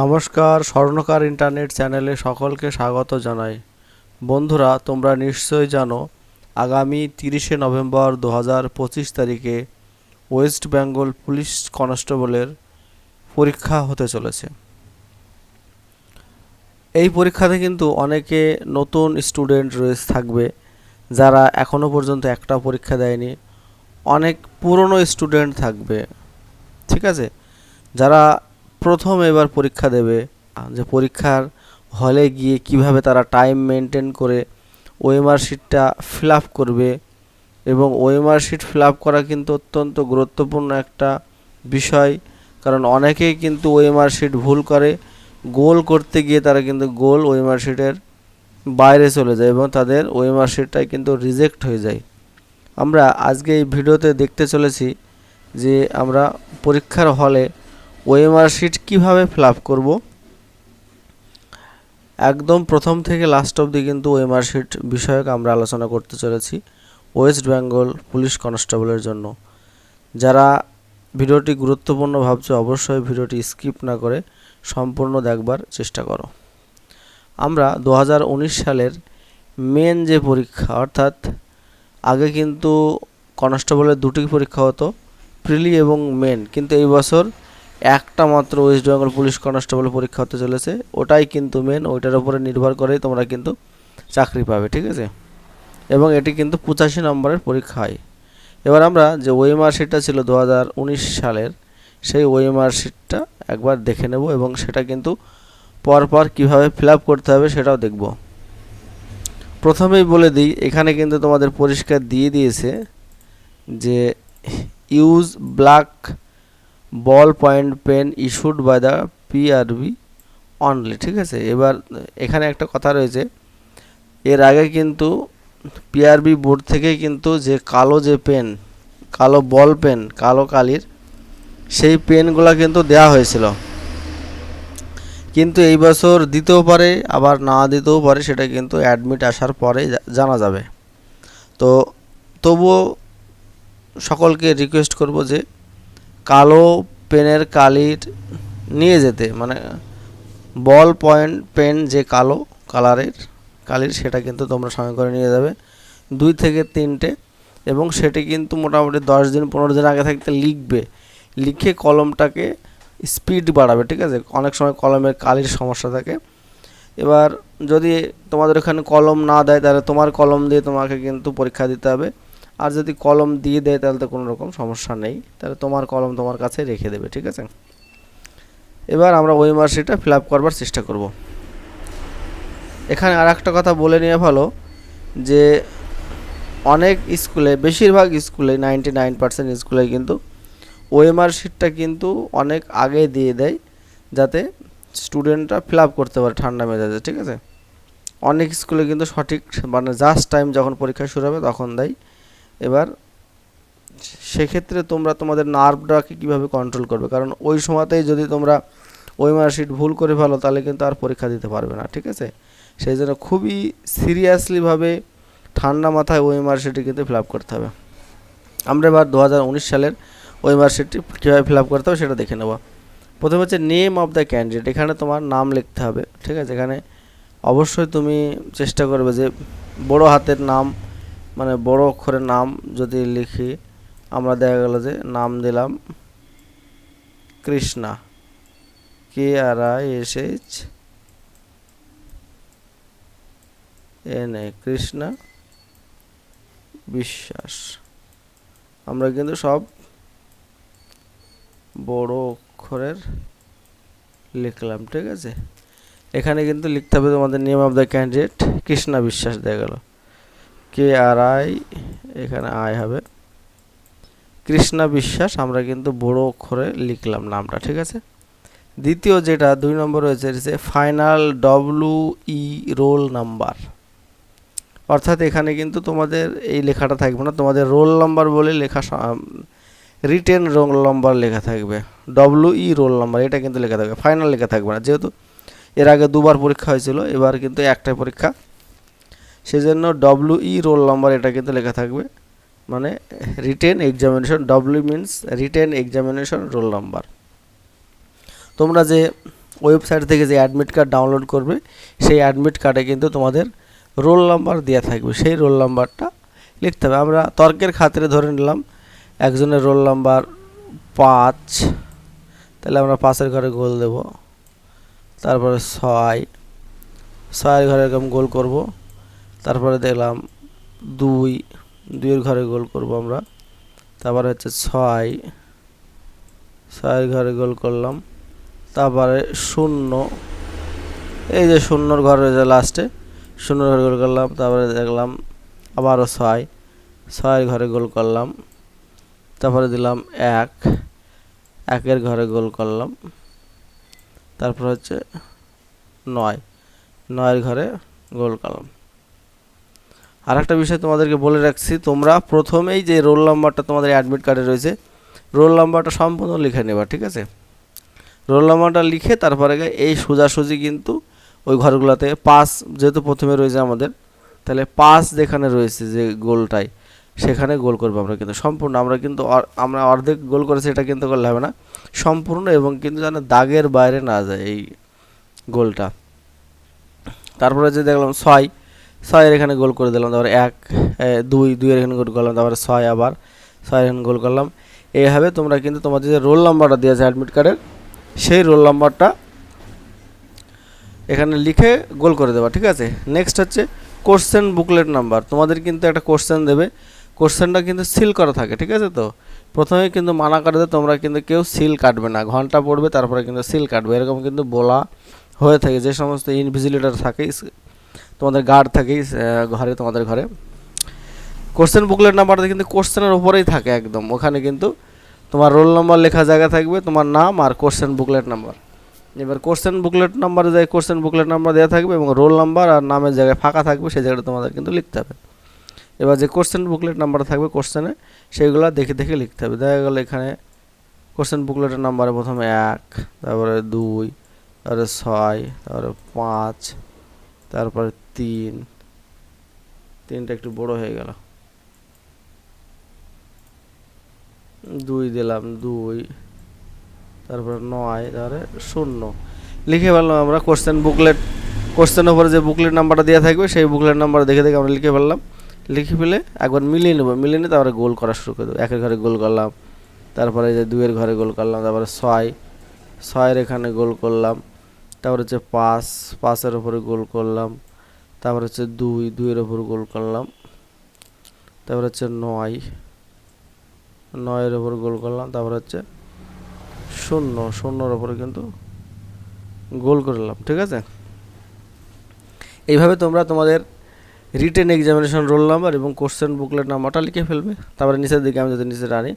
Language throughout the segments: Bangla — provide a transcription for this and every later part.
নমস্কার স্বর্ণকার ইন্টারনেট চ্যানেলে সকলকে স্বাগত জানাই। বন্ধুরা, তোমরা নিশ্চয়ই জানো, আগামী তিরিশে নভেম্বর দু পঁচিশ তারিখে ওয়েস্ট বেঙ্গল পুলিশ কনস্টেবলের পরীক্ষা হতে চলেছে। এই পরীক্ষাতে কিন্তু অনেকে নতুন স্টুডেন্ট রয়েছে থাকবে, যারা এখনও পর্যন্ত একটা পরীক্ষা দেয়নি। অনেক পুরনো স্টুডেন্ট থাকবে, ঠিক আছে? যারা প্রথম এবার পরীক্ষা দেবে, যে পরীক্ষার হলে গিয়ে কীভাবে তারা টাইম মেনটেন করে ওএমআর শিটটা ফিল আপ করবে এবং ওএমআর শিট ফিল আপ করা কিন্তু অত্যন্ত গুরুত্বপূর্ণ একটা বিষয়। কারণ অনেকেই কিন্তু ওএমআর শিট ভুল করে গোল করতে গিয়ে তারা কিন্তু গোল ওএমআর শিটের বাইরে চলে যায় এবং তাদের ওএমআর শিটটাই কিন্তু রিজেক্ট হয়ে যায়। আমরা আজকে এই ভিডিওতে দেখতে চলেছি যে আমরা পরীক্ষার হলে ওএমআর শিট কীভাবে ফিল আপ করব? একদম প্রথম থেকে লাস্ট অবধি কিন্তু ওএমআর শিট বিষয়ক আমরা আলোচনা করতে চলেছি ওয়েস্ট বেঙ্গল পুলিশ কনস্টেবলের জন্য। যারা ভিডিওটি গুরুত্বপূর্ণ ভাবছ, অবশ্যই ভিডিওটি স্কিপ না করে সম্পূর্ণ দেখবার চেষ্টা করো। আমরা দু হাজার উনিশ সালের মেন যে পরীক্ষা, অর্থাৎ আগে কিন্তু কনস্টেবলের দুটি পরীক্ষা হতো প্রিলি এবং মেন কিন্তু এই বছর একটা মাত্র ওয়েস্ট বেঙ্গল পুলিশ কনস্টেবল পরীক্ষা হতে চলেছে। ওটাই কিন্তু মেন ওইটার উপরে নির্ভর করেই তোমরা কিন্তু চাকরি পাবে, ঠিক আছে? এবং এটি কিন্তু পঁচাশি নম্বরের পরীক্ষা হয়। এবার আমরা যে ওয়েমার শিটটা ছিল দু হাজার উনিশ সালের, সেই ওয়েমার শিটটা একবার দেখে নেব এবং সেটা কিন্তু পরপর কীভাবে ফিল করতে হবে সেটাও দেখব। প্রথমেই বলে দিই, এখানে কিন্তু তোমাদের পরিষ্কার দিয়ে দিয়েছে যে use black ball point pen issued by the PRB only ঠিক আছে? এবার এখানে একটা কথা রয়েছে। এর আগে কিন্তু পিআরবি বোর্ড থেকে কিন্তু যে কালো যে পেন কালো বল পেন কালো কালির, সেই পেনগুলো কিন্তু দেওয়া হয়েছিল। কিন্তু এই বছর দিতেও পারে, আবার না দিতেও পারে, সেটা কিন্তু অ্যাডমিট আসার পরে জানা যাবে। তো তবুও সকলকে রিকোয়েস্ট করব যে কালো পেনের কালির নিয়ে যেতে মানে বল পয়েন্ট পেন যে কালো কালারের কালির সেটা কিন্তু তোমরা সঙ্গে করে নিয়ে যাবে। দুই থেকে তিনটে এবং সেটি কিন্তু মোটামুটি দশ দিন, পনেরো দিন আগে থাকতে লিখবে। লিখে কলমটাকে স্পিড বাড়াবে, ঠিক আছে? অনেক সময় কলমের কালির সমস্যা থাকে। এবার যদি তোমাদের এখানে কলম না দেয়, তাহলে তোমার কলম দিয়ে তোমাকে কিন্তু পরীক্ষা দিতে হবে। আর যদি কলম দিয়ে দেয় তাহলে তো কোনো রকম সমস্যা নেই। তাহলে তোমার কলম তোমার কাছে রেখে দেবে, ঠিক আছে? এবার আমরা ওই মার্কশিটটা ফিল আপ করবার চেষ্টা করব। এখানে আর একটা কথা বলে নিয়ে ভালো যে, অনেক স্কুলে, বেশিরভাগ স্কুলে নাইনটি নাইন পার্সেন্ট স্কুলে কিন্তু ওএমআর শিটটা কিন্তু অনেক আগে দিয়ে দেয় যাতে স্টুডেন্টরা ফিল আপ করতে পারে ঠান্ডা মেজাজে, ঠিক আছে? অনেক স্কুলে কিন্তু সঠিক মানে জাস্ট টাইম যখন পরীক্ষা শুরু হবে তখন দেয়। এবার সেক্ষেত্রে তোমরা তোমাদের নার্ভটাকে কীভাবে কন্ট্রোল করবে? কারণ ওই সময়তেই যদি তোমরা ওই মার্কশিট ভুল করে ফেলো, তাহলে কিন্তু আর পরীক্ষা দিতে পারবে না, ঠিক আছে? সেই জন্য খুবই সিরিয়াসলিভাবে ঠান্ডা মাথায় ওই মার্কশিটটি কিন্তু ফিল আপ করতে হবে। আমরা এবার দু হাজার উনিশ সালের ওই মার্কশিটটি কীভাবে ফিল আপ করতে হবে সেটা দেখে নেব। প্রথমে হচ্ছে নেম অফ দ্য ক্যান্ডিডেট এখানে তোমার নাম লিখতে হবে, ঠিক আছে? এখানে অবশ্যই তুমি চেষ্টা করবে যে বড় হাতের নাম মানে বড় অক্ষরের নাম যদি লিখি, আমরা দেখা গেল যে নাম দিলাম Krishna. K R I S H N A Krishna Biswas. আমরা কিন্তু সব বড় অক্ষরের লিখলাম, ঠিক আছে? এখানে কিন্তু লিখতে হবে তোমাদের name of the candidate Krishna Biswas, দেখা গেল। কে আর আই এখানে আই হবে। কৃষ্ণা বিশ্বাস, আমরা কিন্তু বড় অক্ষরে লিখলাম নামটা, ঠিক আছে? দ্বিতীয় যেটা, দুই নম্বর রয়েছে যে final W E roll number অর্থাৎ এখানে কিন্তু তোমাদের এই লেখাটা থাকবে না, তোমাদের রোল নাম্বার বলে লেখা রিটেন রোল নাম্বার লেখা থাকবে। ডব্লু ই রোল নাম্বার এটা কিন্তু লেখা থাকবে। ফাইনাল লেখা থাকবে না, যেহেতু এর আগে দুবার পরীক্ষা হয়েছিল, এবার কিন্তু একটাই পরীক্ষা সেজন্য ডব্লিউ ই রোল নাম্বার এটা কিন্তু লেখা থাকবে। মানে written examination W means written examination roll number তোমরা যে ওয়েবসাইট থেকে যে অ্যাডমিট কার্ড ডাউনলোড করবে, সেই অ্যাডমিট কার্ডে কিন্তু তোমাদের রোল নাম্বার দেওয়া থাকবে। সেই রোল নাম্বারটা লিখতে হবে। আমরা তর্কের খাতিরে ধরে নিলাম, একজনের রোল নাম্বার পাঁচ, তাহলে আমরা পাঁচের ঘরে গোল দেব। তারপরে ছয়, ছয়ের ঘরে এরকম গোল করব। তারপরে দেখলাম দুই, দুইয়ের ঘরে গোল করব আমরা। তারপরে হচ্ছে ছয়, ছয়ের ঘরে গোল করলাম। তারপরে শূন্য, এই যে শূন্যর ঘর রয়েছে লাস্টে শূন্যর ঘরে গোল করলাম, তারপরে দেখলাম আবারও ছয়, ছয়ের ঘরে গোল করলাম। তারপরে দিলাম এক, একের ঘরে গোল করলাম। তারপর হচ্ছে নয়, নয়ের ঘরে গোল করলাম। আর একটা বিষয় তোমাদেরকে বলে রাখছি, তোমরা প্রথমেই যে রোল নাম্বারটা তোমাদের অ্যাডমিট কার্ডে রয়েছে রোল নাম্বারটা সম্পূর্ণ লিখে নেবা, ঠিক আছে? রোল নাম্বারটা লিখে তারপরে এই সোজাসুজি কিন্তু ওই ঘরগুলোতে পাস যেহেতু প্রথমে রয়েছে আমাদের, তাহলে পাস যেখানে রয়েছে যে গোলটাই সেখানে গোল করব আমরা কিন্তু সম্পূর্ণ। আমরা কিন্তু আমরা অর্ধেক গোল করেছি, এটা কিন্তু করলে হবে না। সম্পূর্ণ এবং কিন্তু যেন দাগের বাইরে না যায় এই গোলটা। তারপরে যে দেখলাম ছয় ছয়ের এখানে গোল করে দিলাম, তারপরে এক দুই, দুইয়ের এখানে গোল করলাম, তারপরে ছয় আবার, ছয়ের এখানে গোল করলাম। এইভাবে তোমরা কিন্তু তোমাদের যে রোল নাম্বারটা দিয়েছে অ্যাডমিট কার্ডের সেই রোল নাম্বারটা এখানে লিখে গোল করে দেবা, ঠিক আছে? নেক্সট হচ্ছে কোশ্চেন বুকলেট নাম্বার তোমাদের কিন্তু একটা কোশ্চেন দেবে। কোশ্চেনটা কিন্তু সিল করা থাকে, ঠিক আছে তো? প্রথমে কিন্তু মানা করে তোমরা কিন্তু কেউ সিল কাটবে না। ঘণ্টা পড়বে, তারপরে কিন্তু সিল কাটবে। এরকম কিন্তু বলা হয়ে থাকে, যে সমস্ত ইনভিজিলেটার থাকে তোমাদের গার্ড থাকে ইস- আহ, ঘরে তোমাদের ঘরে। কোশ্চেন বুকলেট নাম্বারটা কিন্তু কোশ্চেনের উপরেই থাকে একদম। ওখানে কিন্তু তোমার রোল নাম্বার লেখা জায়গা থাকবে তোমার নাম আর কোশ্চেন বুকলেট নাম্বার এবার কোশ্চেন বুকলেট নাম্বারে যায় কোশ্চেন বুকলেট নাম্বার দেওয়া থাকবে এবং রোল নাম্বার আর নামের জায়গায় ফাঁকা থাকবে সেই জায়গাটা তোমাদের কিন্তু লিখতে হবে। এবার যে কোশ্চেন বুকলেট নাম্বার থাকবে কোশ্চেনে সেইগুলো দেখে দেখে লিখতে হবে। দেখা গেলো এখানে কোশ্চেন বুকলেটের নাম্বারে প্রথমে এক তারপরে দুই তারপরে ছয় তারপরে পাঁচ তারপরে তিন। তিনটা একটু বড় হয়ে গেল। দুই দিলাম, দুই। তারপরে নয় তারপরে শূন্য। লিখে ফেললাম আমরা কোশ্চেন বুকলেট কোশ্চেন ওপরে যে বুকলেট নাম্বারটা দেওয়া থাকবে, সেই বুকলেট নাম্বার দেখে দেখে আমরা লিখে ফেললাম। লিখে ফেলে একবার মিলিয়ে নেব। মিলিয়ে নিয়ে তারপরে গোল করা শুরু করে দেবো। একের ঘরে গোল করলাম, তারপরে যে দুইয়ের ঘরে গোল করলাম, তারপরে ছয়। ছয়ের এখানে গোল করলাম। তারপরে হচ্ছে পাঁচ, পাঁচের ওপরে গোল করলাম। তারপরে হচ্ছে দুই, দুইয়ের ওপর গোল করলাম। তারপরে হচ্ছে নয়, নয়ের ওপর গোল করলাম। তারপরে হচ্ছে শূন্য, শূন্যর ওপরে কিন্তু গোল করলাম, ঠিক আছে? এইভাবে তোমরা তোমাদের রিটেন এক্সামিনেশন রোল নাম্বার এবং কোশ্চেন বুকলেট নাম্বারটা লিখে ফেলবে। তারপরে নিচের দিকে আমি যদি নিচে টানি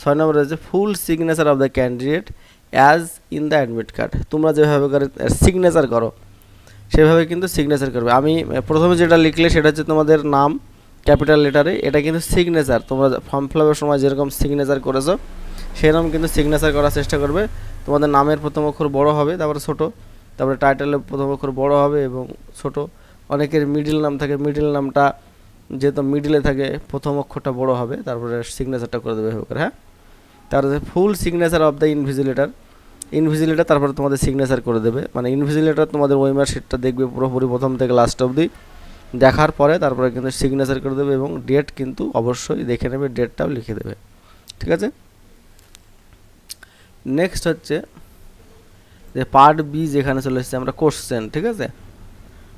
ছয় নম্বর রয়েছে full signature of the candidate as in the admit card তোমরা যেভাবে করে সিগনেচার করো, সেভাবে কিন্তু সিগনেচার করবে। আমি প্রথমে যেটা লিখলে সেটা হচ্ছে তোমাদের নাম ক্যাপিটাল লেটারে এটা কিন্তু সিগনেচার তোমরা ফর্ম ফিল আপের সময় যেরকম সিগনেচার করেছ, সেরকম কিন্তু সিগনেচার করার চেষ্টা করবে। তোমাদের নামের প্রথম অক্ষর বড় হবে, তারপরে ছোট। তারপরে টাইটেলের প্রথম অক্ষর বড় হবে এবং ছোট। অনেকের মিডিল নাম থাকে মিডিল নামটা যেহেতু মিডিলে থাকে, প্রথম অক্ষরটা বড় হবে, তারপরে সিগনেচারটা করে দেবে করে হ্যাঁ? তারপরে full signature of the invigilator invigilator তারপরে তোমাদের সিগনেচার করে দেবে। মানে ইনভিজিলেটার তোমাদের ওয়েমার শিটটা দেখবে পুরোপুরি প্রথম থেকে লাস্ট অবধি। দেখার পরে তারপরে কিন্তু সিগনেচার করে দেবে এবং ডেট কিন্তু অবশ্যই দেখে নেবে ডেটটাও লিখে দেবে। ঠিক আছে? নেক্সট হচ্ছে যে পার্ট বি যেখানে চলে এসেছে আমরা কোশ্চেন ঠিক আছে?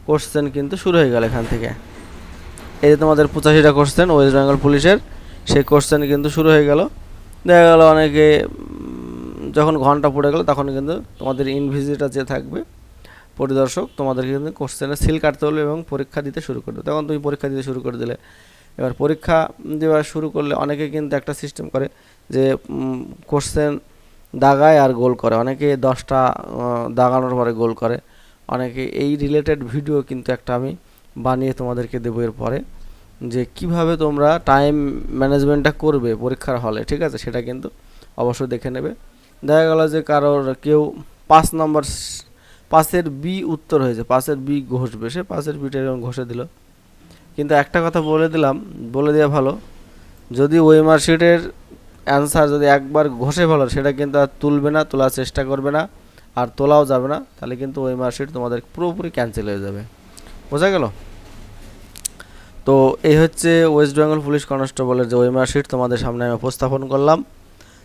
কোশ্চেন কিন্তু শুরু হয়ে গেল এখান থেকে। এই যে তোমাদের পঁচাশিটা কোশ্চেন ওয়েস্ট বেঙ্গল পুলিশের, সেই কোশ্চেন কিন্তু শুরু হয়ে গেল। দেখা গেল অনেকে যখন ঘণ্টা পড়ে গেল তখন কিন্তু তোমাদের ইনভিজিটার যে থাকবে, পরিদর্শক তোমাদেরকে কিন্তু কোশ্চেনে সিল কাটতে হলো এবং পরীক্ষা দিতে শুরু করবে। তখন তুমি পরীক্ষা দিতে শুরু করে দিলে। এবার পরীক্ষা দেওয়া শুরু করলে অনেকে কিন্তু একটা সিস্টেম করে যে কোশ্চেন দাগায় আর গোল করে। অনেকে দশটা দাগানোর পরে গোল করে। অনেকে এই রিলেটেড ভিডিও কিন্তু একটা আমি বানিয়ে তোমাদেরকে দেবো এর পরে যে কীভাবে তোমরা টাইম ম্যানেজমেন্টটা করবে পরীক্ষার হলে, ঠিক আছে? সেটা কিন্তু অবশ্যই দেখে নেবে। দেখা গেল যে কারোর কেউ পাঁচ নম্বর পাঁচের বি উত্তর হয়েছে, পাঁচের বি ঘষবে, সে পাঁচের বিটা এরকম ঘষে দিল। কিন্তু একটা কথা বলে দিলাম, বলে দেওয়া ভালো, যদি ওই মার্কশিটের অ্যান্সার যদি একবার ঘষে ভালো সেটা কিন্তু আর তুলবে না, তোলার চেষ্টা করবে না, আর তোলাও যাবে না, তাহলে কিন্তু ওই মার্কশিট তোমাদের পুরোপুরি ক্যান্সেল হয়ে যাবে। বোঝা গেল? তো এই হচ্ছে ওয়েস্ট বেঙ্গল পুলিশ কনস্টেবলের যে ওই মার্কশিট তোমাদের সামনে আমি উপস্থাপন করলাম।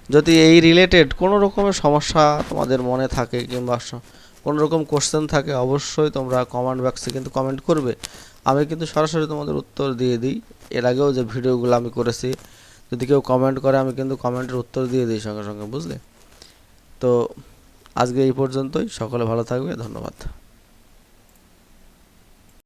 যদি এই রিলেটেড কোনো রকমের সমস্যা তোমাদের মনে থাকে কিংবা কোনো রকম কোশ্চেন থাকে, অবশ্যই তোমরা কমেন্ট বক্সে কিন্তু কমেন্ট করবে। আমি কিন্তু সরাসরি তোমাদের উত্তর দিয়ে দিই। এর আগেও যে ভিডিওগুলো আমি করেছি, যদি কেউ কমেন্ট করে, আমি কিন্তু কমেন্টের উত্তর দিয়ে দিই সঙ্গে সঙ্গে, বুঝলে? তো আজকে এই পর্যন্তই। সকলে ভালো থাকবে। ধন্যবাদ।